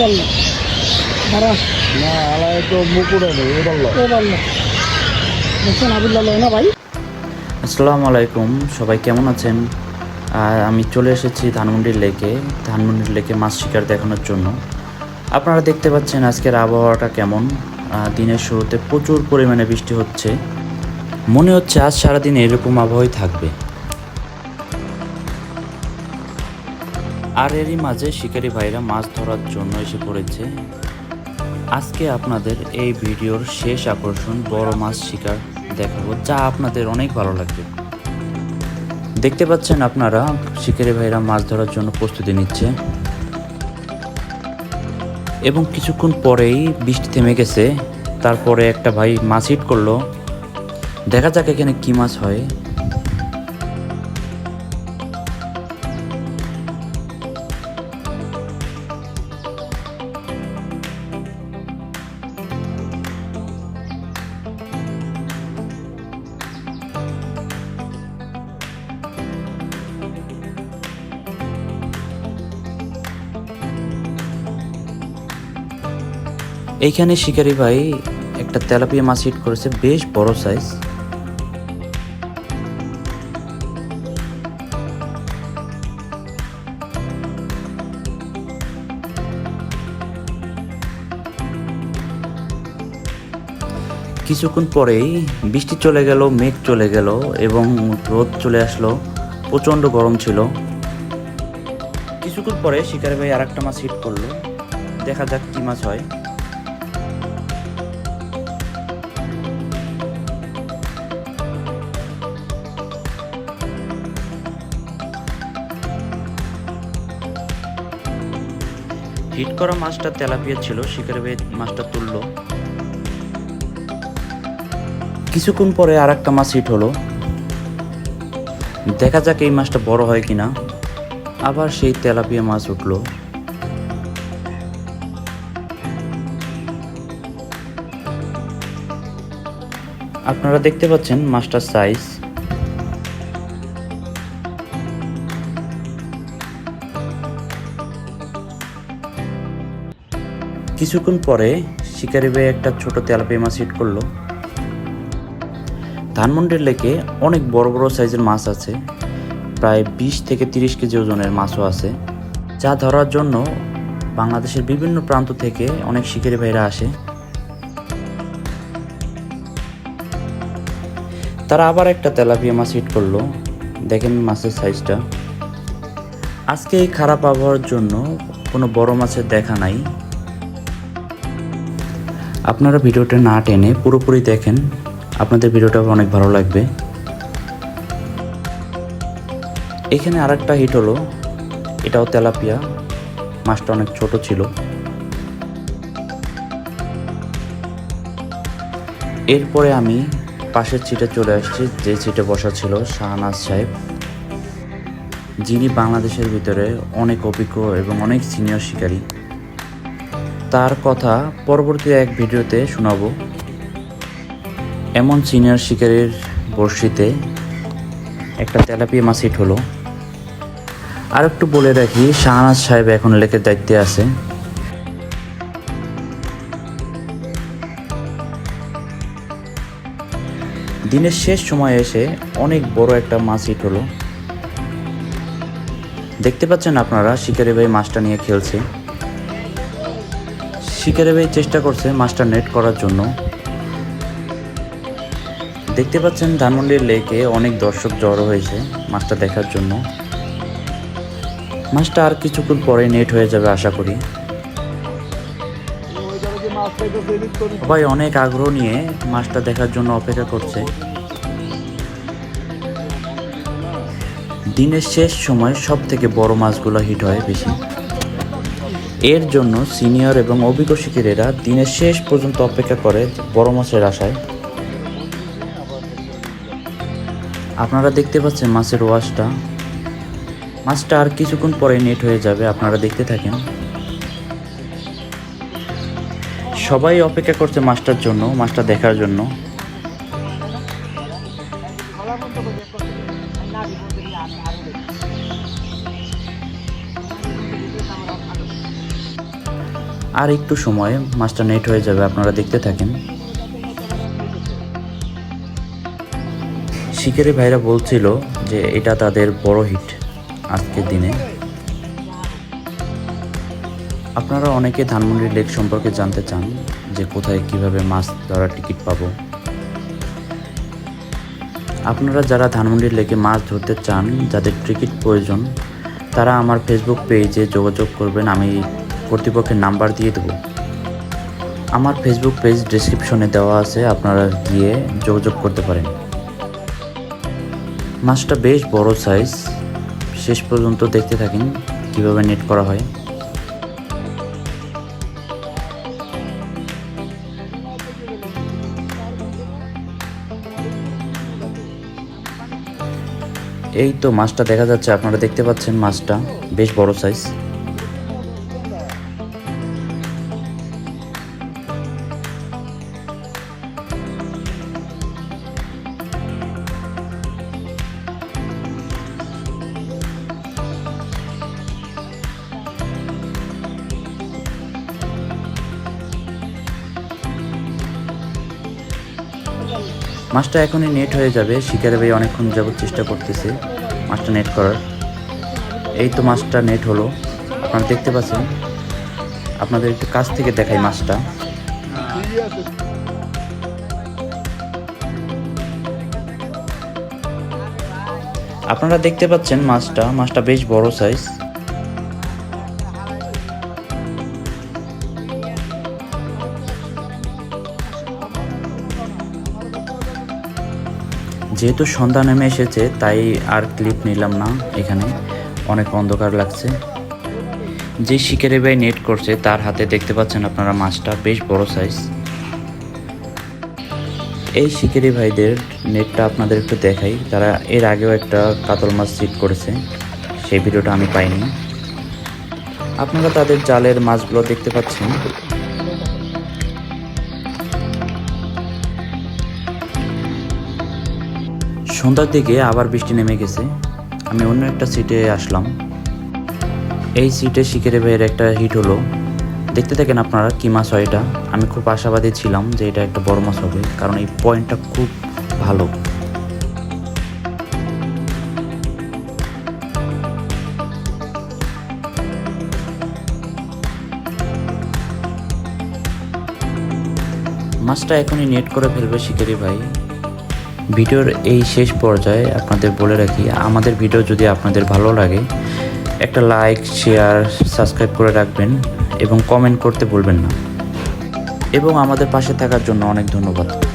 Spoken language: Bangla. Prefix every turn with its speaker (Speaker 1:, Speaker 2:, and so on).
Speaker 1: বলল। দাঁড়া।
Speaker 2: না আলায় তো মুকুরে নেই ও বলল।
Speaker 1: ও বলল। দেখছেন আবিল্লাহ না ভাই?
Speaker 3: আসসালামু আলাইকুম সবাই কেমন আছেন? আর আমি চলে এসেছি ধানমন্ডির লেকে ধানমন্ডির লেকে মাছ শিকার দেখানোর জন্য। আপনারা দেখতে পাচ্ছেন আজকের আবহাওয়াটা কেমন। দিনের শুরুতে প্রচুর পরিমাণে বৃষ্টি হচ্ছে। মনে হচ্ছে আজ সারাদিন এরকম আবহাওয়াই থাকবে। আর এরই মাঝে শিকারি ভাইরা মাছ ধরার জন্য এসে পড়েছে। আজকে আপনাদের এই ভিডিওর শেষ আকর্ষণ বড় মাছ শিকার দেখাবো, যা আপনাদের অনেক ভালো লাগবে। দেখতে পাচ্ছেন আপনারা, শিকারি ভাইরা মাছ ধরার জন্য প্রস্তুতি নিচ্ছে। এবং কিছুক্ষণ পরেই বৃষ্টি থেমে গেছে, তারপরে একটা ভাই মাছ হিট করল। দেখা যাক এখানে কি মাছ হয়। এইখানে শিকারি ভাই একটা তেলাপিয়া মাছ হিট করেছে, বেশ বড় সাইজ কিছুক্ষণ পরেই বৃষ্টি চলে গেল, মেঘ চলে গেল এবং রোদ চলে আসলো, প্রচণ্ড গরম ছিল। কিছুক্ষণ পরে শিকারি ভাই আর একটা মাছ হিট করল। দেখা যাক কি মাছ হয়। হিট করা মাছটা তেলাপিয়া ছিল, শিকারে মাছটা তুললো। কিছুক্ষণ পরে আর একটা মাছ হিট হলো। দেখা যাক এই মাছটা বড় হয় কিনা। আবার সেই তেলাপিয়া মাছ উঠল। আপনারা দেখতে পাচ্ছেন মাছটার সাইজ কিছুক্ষণ পরে শিকারি ভাই একটা ছোট তেলাপিয়া মাছ হিট করল। ধানমন্ডির লেকে অনেক বড় বড় সাইজের মাছ আছে, প্রায় বিশ থেকে তিরিশ কেজি ওজনের মাছও আছে, যা ধরার জন্য বাংলাদেশের বিভিন্ন প্রান্ত থেকে অনেক শিকারি ভাইরা আসে। তারা আবার একটা তেলাপিয়া মাছ হিট করল। দেখেন মাছের সাইজটা। আজকে এই খারাপ আবহাওয়ার জন্য কোনো বড় মাছের দেখা নাই। আপনারা ভিডিওটা না টেনে পুরোপুরি দেখেন, আপনাদের ভিডিওটা অনেক ভালো লাগবে। এখানে আরেকটা হিট হলো, এটাও তেলাপিয়া, মাছটা অনেক ছোট ছিল। এরপরে আমি পাশের সিটে চলে আসছি, যে ছিটে বসা ছিল শাহনাজ সাহেব। যিনি বাংলাদেশের ভিতরে অনেক অভিজ্ঞ এবং অনেক সিনিয়র শিকারী। তার কথা পরবর্তী এক ভিডিওতে শোনাবো। এমন সিনিয়র শিকারের বর্ষিতে একটা তেলাপিয়া মাছ হিট হলো। আর একটু বলে রাখি, শাহনাজ সাহেব এখন লেকের দায়িত্বে আছে। দিনের শেষ সময় এসে অনেক বড় একটা মাছ হিট হলো। দেখতে পাচ্ছেন আপনারা, শিকারি ভাই মাছটা নিয়ে খেলছে। শিকারি চেষ্টা করছে মাছটা নেট করার জন্য। দেখতে পাচ্ছেন ধানমন্ডির লেকে অনেক দর্শক জড়ো হয়েছে মাছটা দেখার জন্য। মাছটা আর কিছুক্ষণ পরে নেট হয়ে যাবে আশা করি। সবাই অনেক আগ্রহ নিয়ে মাছটা দেখার জন্য অপেক্ষা করছে। দিনের শেষ সময় সব থেকে বড় মাছগুলো হিট হয় বেশি। এর জন্য সিনিয়র এবং অভিজ্ঞ শিকারীরা দিনের শেষ পর্যন্ত অপেক্ষা করে বড় মাছের আশায়। আপনারা দেখতে পাচ্ছেন মাছের ওয়াশটা। মাছটা আর কিছুক্ষণ পরে নেট হয়ে যাবে, আপনারা দেখতে থাকেন। সবাই অপেক্ষা করছে মাছটার জন্য, মাছটা দেখার জন্য। আর একটু সময়ে, মাছটা নেট হয়ে যাবে, আপনারা দেখতে থাকেন। শিকারি ভাইরা বলছিল যে এটা তাদের বড় হিট আজকের দিনে। আপনারা অনেকে ধানমন্ডির লেক সম্পর্কে জানতে চান যে কোথায় কীভাবে মাছ ধরার টিকিট পাবো। আপনারা যারা ধানমন্ডির লেকে মাছ ধরতে চান, যাদের টিকিট প্রয়োজন, তারা আমার ফেসবুক পেজে যোগাযোগ করবেন, আমি কর্তৃপক্ষের নাম্বার দিয়ে দেবো। আমার ফেসবুক পেজ ডিসক্রিপশনে দেওয়া আছে, আপনারা গিয়ে যোগাযোগ করতে পারেন। মাছটা বেশ বড় সাইজ শেষ পর্যন্ত দেখতে থাকেন কীভাবে নেট করা হয়। এই তো মাছটা দেখা যাচ্ছে, আপনারা দেখতে পাচ্ছেন মাছটা বেশ বড় সাইজ মাছটা এখনই নেট হয়ে যাবে। শিকারে ভাই অনেকক্ষণ যাবত চেষ্টা করতেছে মাছটা নেট করার। এই তো মাছটা নেট হলো। আপনারা দেখতে পাচ্ছেন, আপনাদের একটু কাছ থেকে দেখাই মাছটা। আপনারা দেখতে পাচ্ছেন মাছটা মাছটা বেশ বড় সাইজ যেহেতু সন্ধ্যা নেমে এসেছে, তাই আর ক্লিপ নিলাম না এখানে। অনেক অন্ধকার লাগছে। যে শিকারি ভাই নেট করছে, তার হাতে দেখতে পাচ্ছেন আপনারা মাছটা, বেশ বড় সাইজ এই শিকারি ভাইদের নেটটা আপনাদের একটু দেখাই। তারা এর আগেও একটা কাতল মাছ সিট করেছে। সেই ভিডিওটা আমি পাইনি। আপনারা তাদের জালের মাছগুলো দেখতে পাচ্ছেন। সন্ধ্যার দিকে আবার বৃষ্টি নেমে গেছে। আমি অন্য একটা সিটে আসলাম। এই সিটে শিকারি ভাইয়ের একটা হিট হলো। দেখতে থাকেন আপনারা কী মাছ হয় এটা। আমি খুব আশাবাদী ছিলাম যে এটা একটা বড় মাছ হবে, কারণ এই পয়েন্টটা খুব ভালো। মাছটা এখনই নেট করে ফেলবে শিকারি ভাই। ভিডিওর এই শেষ পর্যায়ে আপনাদের বলে রাখি, আমাদের ভিডিও যদি আপনাদের ভালো লাগে, একটা লাইক, শেয়ার, সাবস্ক্রাইব করে রাখবেন এবং কমেন্ট করতে ভুলবেন না। এবং আমাদের পাশে থাকার জন্য অনেক ধন্যবাদ।